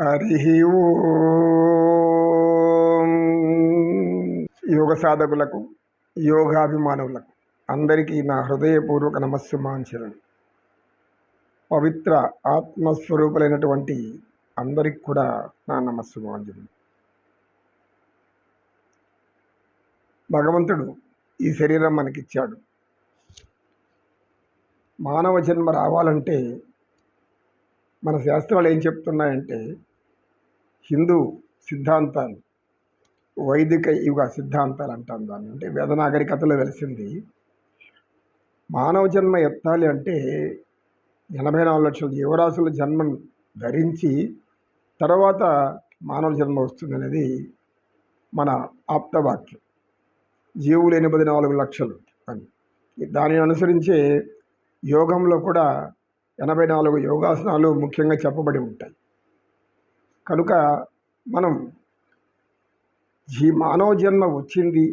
హరి యోగ సాధకులకు యోగాభిమానులకు అందరికీ నా హృదయపూర్వక నమస్సుమాంచలు. పవిత్ర ఆత్మస్వరూపులైనటువంటి అందరికి కూడా నా నమస్సుమాంజలు. భగవంతుడు ఈ శరీరం మనకిచ్చాడు. మానవ జన్మ రావాలంటే మన శాస్త్రాలు ఏం చెప్తున్నాయంటే హిందూ సిద్ధాంతాలు వైదిక యుగ సిద్ధాంతాలు అంటాం దాన్ని. అంటే వేద నాగరికతలో వెలిసింది. మానవ జన్మ ఎత్తాలి అంటే ఎనభై నాలుగు లక్షల జీవరాశుల జన్మను ధరించి తర్వాత మానవ జన్మ వస్తుందనేది మన ఆప్తవాక్యం. జీవులు ఎనభై నాలుగు లక్షలు అని. దానిని అనుసరించే యోగంలో కూడా ఎనభై నాలుగు యోగాసనాలు ముఖ్యంగా చెప్పబడి ఉంటాయి. కనుక మనం ఈ మానవ జన్మ వచ్చింది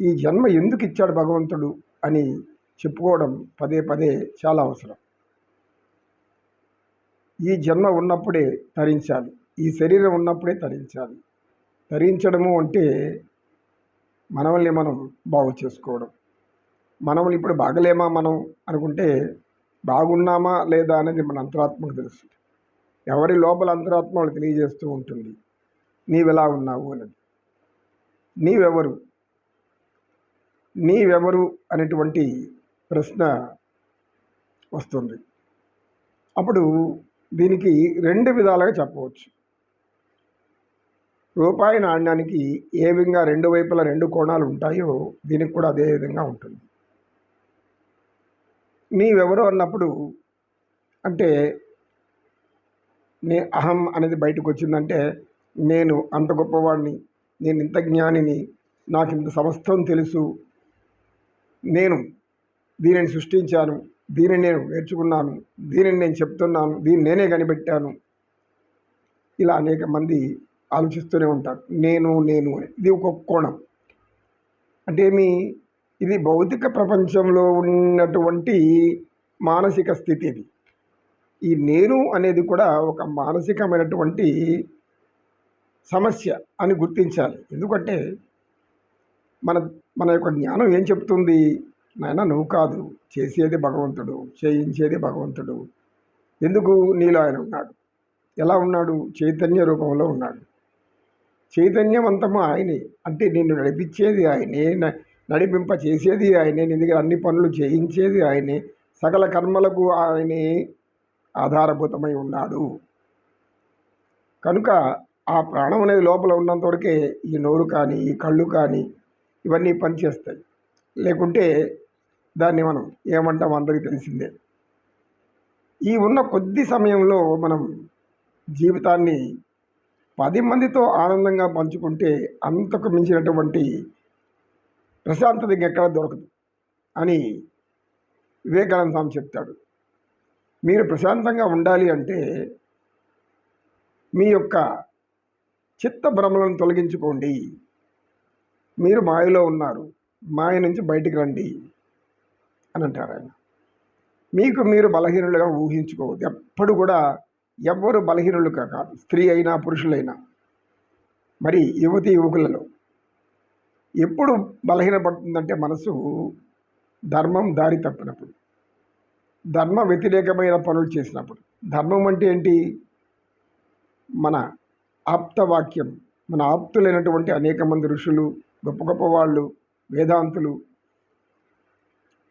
ఈ జన్మ ఎందుకు ఇచ్చాడు భగవంతుడు అని చెప్పుకోవడం పదే పదే చాలా అవసరం. ఈ జన్మ ఉన్నప్పుడే తరించాలి ఈ శరీరం ఉన్నప్పుడే తరించాలి. తరించడము అంటే మనల్ని మనం బాగు చేసుకోవడం. మనల్ని ఇప్పుడు బాగలేమా మనం అనుకుంటే బాగున్నామా లేదా అనేది మన అంతరాత్మకు తెలుస్తుంది. ఎవరి లోపల అంతరాత్మ వాళ్ళు తెలియజేస్తూ ఉంటుంది. నీవెలా ఉన్నావు అనేది. నీవెవరు? నీవెవరు అనేటువంటి ప్రశ్న వస్తుంది. అప్పుడు దీనికి రెండు విధాలుగా చెప్పవచ్చు. రూపాయి నాణ్యానికి ఏ విధంగా రెండు వైపుల రెండు కోణాలు ఉంటాయో దీనికి కూడా అదే విధంగా ఉంటుంది. నీవెవరు అన్నప్పుడు అంటే నే అహం అనేది బయటకు వచ్చిందంటే నేను అంత గొప్పవాడిని నేను ఇంత జ్ఞానిని నాకు ఇంత సమస్తం తెలుసు. నేను దీనిని సృష్టించాను దీనిని నేను నేర్చుకున్నాను దీనిని నేను చెప్తున్నాను దీన్ని నేనే కనిపెట్టాను. ఇలా అనేక మంది ఆలోచిస్తూనే ఉంటారు. నేను నేను అని. ఇది ఒక కోణం. అంటే మీ ఇది భౌతిక ప్రపంచంలో ఉన్నటువంటి మానసిక స్థితి ఇది. ఈ నేను అనేది కూడా ఒక మానసికమైనటువంటి సమస్య అని గుర్తించాలి. ఎందుకంటే మన మన యొక్క జ్ఞానం ఏం చెప్తుంది? నాయన నువ్వు కాదు. చేసేది భగవంతుడు చేయించేది భగవంతుడు. ఎందుకు నీలో ఆయన ఉన్నాడు? ఎలా ఉన్నాడు? చైతన్య రూపంలో ఉన్నాడు. చైతన్యవంతము ఆయనే. అంటే నిన్ను నడిపించేది ఆయనే. నడిపింప చేసేది ఆయనే. నీ దగ్గర అన్ని పనులు చేయించేది ఆయనే. సకల కర్మలకు ఆయనే ఆధారభూతమై ఉన్నాడు. కనుక ఆ ప్రాణం అనేది లోపల ఉన్నంత వరకే ఈ నోరు కానీ ఈ కళ్ళు కానీ ఇవన్నీ పనిచేస్తాయి. లేకుంటే దాన్ని మనం ఏమంటాం అందరికీ తెలిసిందే. ఈ ఉన్న కొద్ది సమయంలో మనం జీవితాన్ని పది మందితో ఆనందంగా పంచుకుంటే అంతకు మించినటువంటి ప్రశాంతత ఇంకెక్కడ దొరకదు అని వివేకానంద స్వామి చెప్తాడు. మీరు ప్రశాంతంగా ఉండాలి అంటే మీ యొక్క చిత్త భ్రమలను తొలగించుకోండి. మీరు మాయలో ఉన్నారు. మాయ నుంచి బయటికి రండి అని అంటారు ఆయన. మీకు మీరు బలహీనులుగా ఊహించుకోవద్దు. ఎప్పుడు కూడా ఎవ్వరు బలహీనులు కాదు స్త్రీ అయినా పురుషులైనా మరి యువతి యువకులలో ఎప్పుడు బలహీనపడుతుందంటే మనసు ధర్మం దారి తప్పినప్పుడు ధర్మ వ్యతిరేకమైన పనులు చేసినప్పుడు. ధర్మం అంటే ఏంటి? మన ఆప్తవాక్యం మన ఆప్తులైనటువంటి అనేక మంది ఋషులు గొప్ప గొప్ప వాళ్ళు వేదాంతులు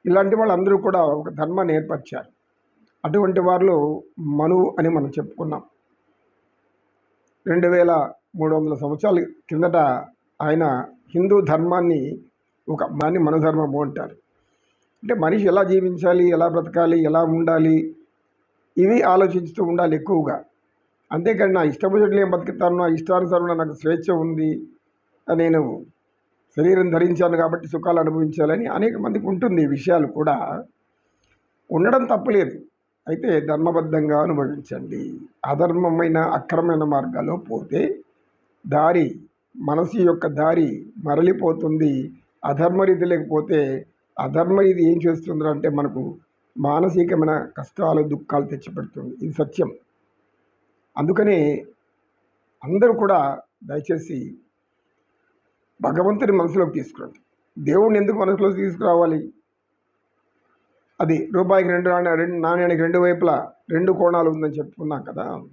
ఇలాంటి వాళ్ళందరూ కూడా ఒక ధర్మాన్ని ఏర్పరిచారు. అటువంటి వారిలో మనువు అని మనం చెప్పుకున్నాం. రెండు వేల మూడు వందల సంవత్సరాల కిందట ఆయన హిందూ ధర్మాన్ని ఒక దాన్ని మనధర్మము అంటారు. అంటే మనిషి ఎలా జీవించాలి ఎలా బ్రతకాలి ఎలా ఉండాలి ఇవి ఆలోచిస్తూ ఉండాలి ఎక్కువగా. అంతేకాని నా ఇష్టపూజలు ఏం బతుకుతాను నా ఇష్టానుసారం నాకు స్వేచ్ఛ ఉంది నేను శరీరం ధరించాను కాబట్టి సుఖాలు అనుభవించాలని అనేక మందికి ఉంటుంది ఈ విషయాలు కూడా. ఉండడం తప్పలేదు. అయితే ధర్మబద్ధంగా అనుభవించండి. అధర్మమైన అక్రమమైన మార్గాల్లో పోతే దారి మనసు యొక్క దారి మరలిపోతుంది. అధర్మ రీతి లేకపోతే అధర్మ ఏం చేస్తుంది అంటే మనకు మానసికమైన కష్టాలు దుఃఖాలు తెచ్చిపెడుతుంది. ఇది సత్యం. అందుకనే అందరూ కూడా దయచేసి భగవంతుని మనసులోకి తీసుకురండి. దేవుడిని ఎందుకు మనసులోకి తీసుకురావాలి? అది రూపాయికి రెండు నాణ్య రెండు నాణ్యానికి రెండు వైపులా రెండు కోణాలు ఉందని చెప్పుకున్నాం కదా.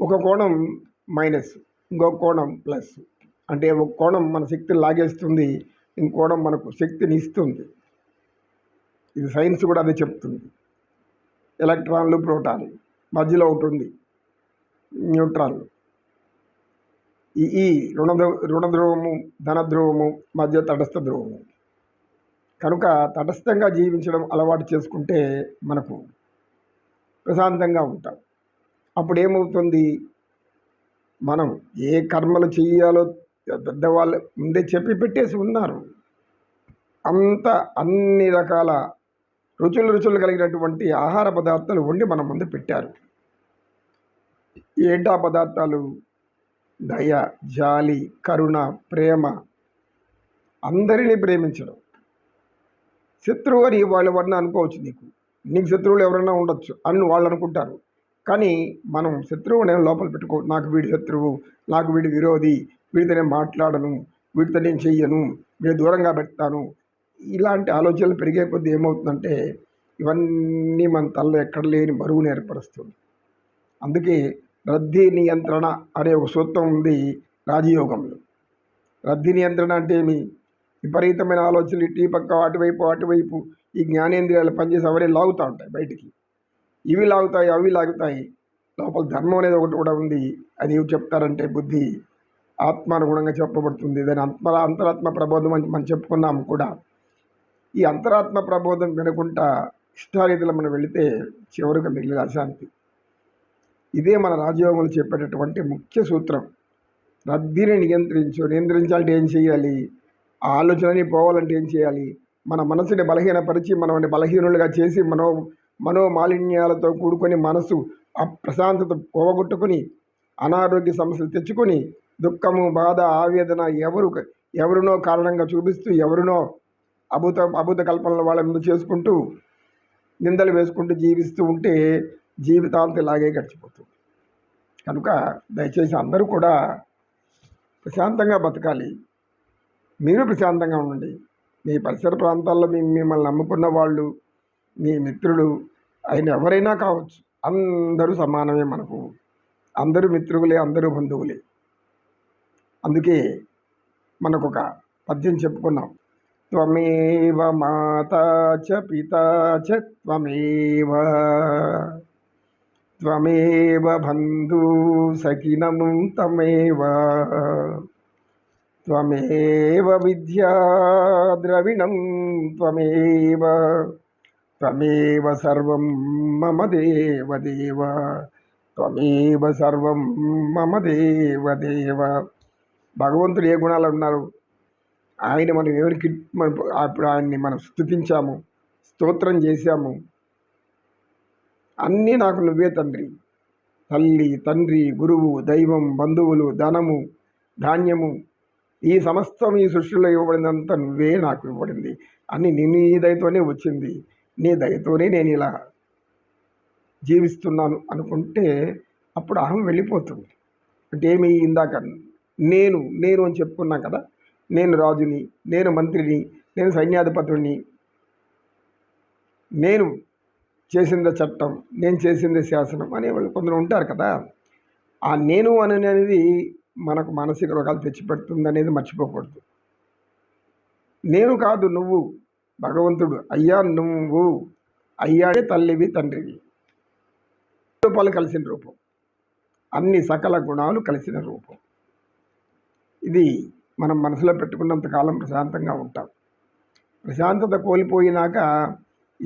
ఒక కోణం మైనస్. ఇంకో కోణం ప్లస్ అంటే ఒక కోణం మన శక్తిని లాగేస్తుంది ఇంకోణం మనకు శక్తిని ఇస్తుంది. ఇది సైన్స్ కూడా అదే చెప్తుంది. ఎలక్ట్రాన్లు ప్రోటాన్లు మధ్యలో ఒకటి ఉంది న్యూట్రాన్లు ఈ ఈ రుణ రుణధ్రువము ధనధ్రువము ధన మధ్య తటస్థ ధ్రువము కనుక తటస్థంగా జీవించడం అలవాటు చేసుకుంటే మనకు ప్రశాంతంగా ఉంటాం. అప్పుడు ఏమవుతుంది? మనం ఏ కర్మలు చేయాలో పెద్దవాళ్ళు ముందే చెప్పి పెట్టేసి ఉన్నారు. అంత అన్ని రకాల రుచులు రుచులు కలిగినటువంటి ఆహార పదార్థాలు వండి మన ముందు పెట్టారు. ఏటా పదార్థాలు? దయ జాలి కరుణ ప్రేమ అందరినీ ప్రేమించడం. శత్రువు అని వాళ్ళు ఎవరన్నా అనుకోవచ్చు నీకు. నీకు శత్రువులు ఎవరైనా ఉండొచ్చు అని వాళ్ళు అనుకుంటారు. కానీ మనం శత్రువు నేను లోపల పెట్టుకో నాకు వీడి శత్రువు నాకు వీడి విరోధి వీడితో నేను మాట్లాడను వీడితో నేను చెయ్యను వీడి దూరంగా పెడతాను. ఇలాంటి ఆలోచనలు పెరిగే కొద్దీ ఏమవుతుందంటే ఇవన్నీ మన తలలో ఎక్కడ లేని బరువును ఏర్పరుస్తుంది. అందుకే రద్దీ నియంత్రణ అనే ఒక సూత్రం ఉంది రాజయోగంలో. రద్దీ నియంత్రణ అంటే ఏమి? విపరీతమైన ఆలోచనలు ఇటు ఈ పక్క అటువైపు అటువైపు ఈ జ్ఞానేంద్రియాలు పనిచేసి అవన్నీ లాగుతూ ఉంటాయి బయటికి. ఇవి లాగుతాయి అవి లాగుతాయి. లోపల ధర్మం అనేది ఒకటి కూడా ఉంది. అది ఏమి చెప్తారంటే బుద్ధి ఆత్మానుగుణంగా చెప్పబడుతుంది. దాని అంతర అంతరాత్మ ప్రబోధం అని మనం చెప్పుకున్నాము కూడా. ఈ అంతరాత్మ ప్రబోధం వినకుండా ఇష్టారీతిలో మనం వెళితే చివరికి మిగిలిన అశాంతి. ఇదే మన రాజయోగంలో చెప్పేటటువంటి ముఖ్య సూత్రం. రద్దీని నియంత్రించు నియంత్రించాలంటే ఏం చేయాలి? ఆలోచనని పోవాలంటే ఏం చేయాలి? మన మనసుని బలహీనపరిచి మనల్ని బలహీనులుగా చేసి మనో మనోమాలిన్యాలతో కూడుకొని మనసు అప్రశాంతత పోగొట్టుకుని అనారోగ్య సమస్యలు తెచ్చుకొని దుఃఖము బాధ ఆవేదన ఎవరు ఎవరినో కారణంగా చూపిస్తూ ఎవరినో అభూత అభూత కల్పనలు వాళ్ళ ముందు చేసుకుంటూ నిందలు వేసుకుంటూ జీవిస్తూ ఉంటే జీవితాంతం ఇలాగే గడిచిపోతుంది. కనుక దయచేసి అందరూ కూడా ప్రశాంతంగా బతకాలి. మీరు ప్రశాంతంగా ఉండండి. మీ పరిసర ప్రాంతాల్లో మిమ్మల్ని నమ్ముకున్న వాళ్ళు నీ మిత్రుడు ఆయన ఎవరైనా కావచ్చు అందరూ సమానమే మనకు. అందరూ మిత్రులే అందరూ బంధువులే. అందుకే మనకు ఒక పద్యం చెప్పుకున్నాం. త్వమేవ మాత చ పిత చ త్వమేవ త్వమేవ బంధు సకినం తమేవ త్వమేవ విద్యా ద్రవిణం త్వమేవ త్వమేవ సర్వం మమ దేవదేవ త్వమేవ సర్వం మమ దేవదేవ భగవంతుడు ఏ గుణాలు ఉన్నారు ఆయన మనం ఎవరికి మనం అప్పుడు ఆయన్ని మనం స్థుతించాము స్తోత్రం చేశాము. అన్నీ నాకు నువ్వే తండ్రి. తల్లి తండ్రి గురువు దైవం బంధువులు ధనము ధాన్యము ఈ సమస్తం ఈ సృష్టిలో ఇవ్వబడినంత నువ్వే నాకు ఇవ్వబడింది. అని నీ నీ దయతోనే వచ్చింది. నీ దయతోనే నేను ఇలా జీవిస్తున్నాను అనుకుంటే అప్పుడు అహం వెళ్ళిపోతుంది. అంటే ఏమి ఇందాక నేను నేను అని చెప్పుకున్నాను కదా నేను రాజుని నేను మంత్రిని నేను సైన్యాధిపతుడిని నేను చేసిందే చట్టం నేను చేసిందే శాసనం అనే వాళ్ళు కొందరు ఉంటారు కదా ఆ నేను అనేది మనకు మానసిక రోగాలు తెచ్చిపెడుతుంది అనేది మర్చిపోకూడదు. నేను కాదు నువ్వు. భగవంతుడు అయ్యా నువ్వు అయ్యాడే తల్లివి తండ్రివి. రూపాలు కలిసిన రూపం. అన్ని సకల గుణాలు కలిసిన రూపం. ఇది మనం మనసులో పెట్టుకున్నంత కాలం ప్రశాంతంగా ఉంటాం. ప్రశాంతత కోల్పోయినాక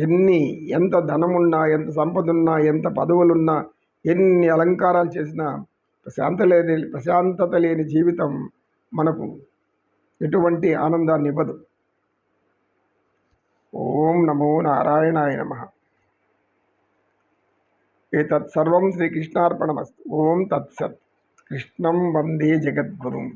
ఎన్ని ఎంత ధనమున్నా ఎంత సంపద ఉన్నా ఎంత పదవులున్నా ఎన్ని అలంకారాలు చేసినా ప్రశాంత లేని ప్రశాంతత లేని జీవితం మనకు ఎటువంటి ఆనందాన్ని ఇవ్వదు. ओम नमो नारायणाय नमः। एतत् सर्वं श्रीकृष्णार्पणमस्तु। ओम तत्सत्। कृष्णं वंदे जगद्गुरुम्।